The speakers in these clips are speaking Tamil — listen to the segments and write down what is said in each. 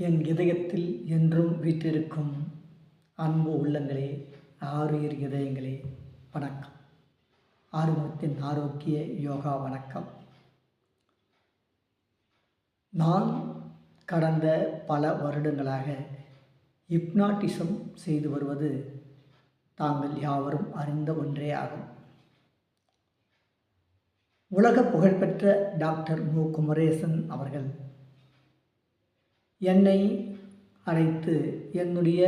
என் இதயத்தில் என்றும் வீற்றிருக்கும் அன்பு உள்ளங்களே ஆறுயிர் இதயங்களே வணக்கம். ஆறுமுகத்தின் ஆரோக்கிய யோகா வணக்கம். நான் கடந்த பல வருடங்களாக ஹிப்னாட்டிசம் செய்து வருவது தாங்கள் யாவரும் அறிந்த ஒன்றே ஆகும். உலக புகழ்பெற்ற டாக்டர் மு. குமரேசன் அவர்கள் என்னை அழைத்து என்னுடைய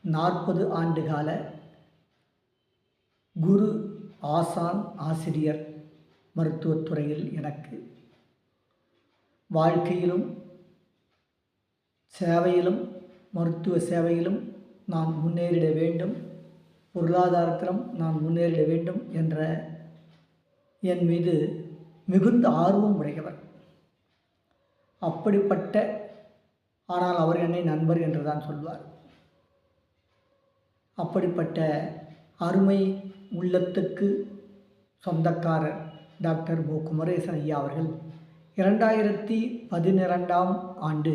நாற்பது ஆண்டுகால குரு ஆசான் ஆசிரியர் மருத்துவத்துறையில் எனக்கு வாழ்க்கையிலும் சேவையிலும் மருத்துவ சேவையிலும் நான் முன்னேறிட வேண்டும். பொருளாதாரத்திலும் நான் முன்னேறிட வேண்டும் என்ற என் மீது மிகுந்த ஆர்வம் உடையவர். அப்படிப்பட்ட ஆனால் அவர் என்னை நண்பர் என்று தான் சொல்வார். அப்படிப்பட்ட அருமை உள்ளத்துக்கு சொந்தக்காரர் டாக்டர் போ. குமரேசன் ஐயா அவர்கள் இரண்டாயிரத்தி பதினிரெண்டாம் ஆண்டு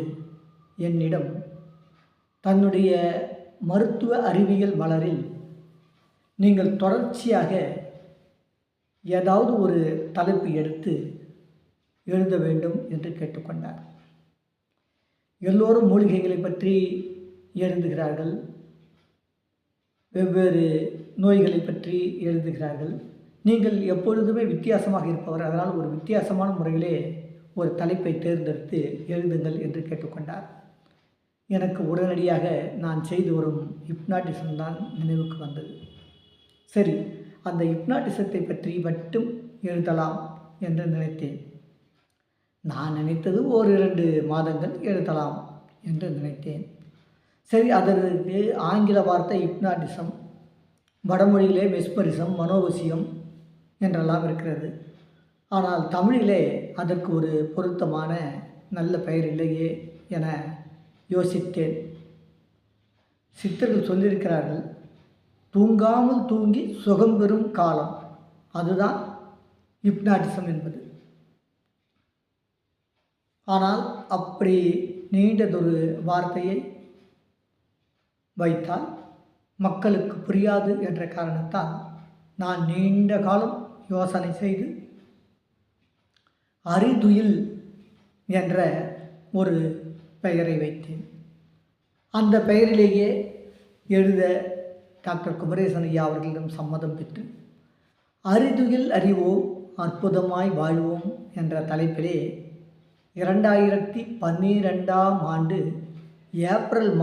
என்னிடம் தன்னுடைய மருத்துவ அறிவியல் மலரில் நீங்கள் தொடர்ச்சியாக ஏதாவது ஒரு தலைப்பு எடுத்து எழுத வேண்டும் என்று கேட்டுக்கொண்டார். எல்லோரும் மூலிகைகளை பற்றி எழுதுகிறார்கள். வெவ்வேறு நோய்களை பற்றி எழுதுகிறார்கள். நீங்கள் எப்பொழுதுமே வித்தியாசமாக இருப்பவர். அதனால் ஒரு வித்தியாசமான முறையிலே ஒரு தலைப்பை தேர்ந்தெடுத்து எழுதுங்கள் என்று கேட்டுக்கொண்டார். எனக்கு உடனடியாக நான் செய்து வரும் ஹிப்னாட்டிசம் தான் நினைவுக்கு வந்தது. சரி அந்த ஹிப்னாட்டிசத்தை பற்றி மட்டும் எழுதலாம் என்று நினைத்தேன். நான் நினைத்தது ஒரு இரண்டு மாதங்கள் எழுதலாம் என்று நினைத்தேன். சரி அதற்கு ஆங்கில வார்த்தை ஹிப்னாட்டிசம் வடமொழியிலே மெஸ்பரிசம் மனோவசியம் என்றெல்லாம் இருக்கிறது. ஆனால் தமிழிலே அதற்கு ஒரு பொருத்தமான நல்ல பெயர் இல்லையே என யோசித்தேன். சித்தர்கள் சொல்லியிருக்கிறார்கள் தூங்காமல் தூங்கி சுகம் பெறும் காலம். அதுதான் ஹிப்னாட்டிசம் என்பது. ஆனால் அப்படி நீண்டதொரு வார்த்தையை வைத்தால் மக்களுக்கு புரியாது என்ற காரணத்தால் நான் நீண்ட காலம் யோசனை செய்து அரிதுயில் என்ற ஒரு பெயரை வைத்தேன். அந்த பெயரிலேயே எழுத டாக்டர் குமரேசன் ஐயா அவர்களிடம் சம்மதம் பெற்று அரிதுயில் அறிவோம் அற்புதமாய் வாழ்வோம் என்ற தலைப்பிலே இரண்டாயிரத்தி பன்னிரெண்டாம் ஆண்டு ஏப்ரல்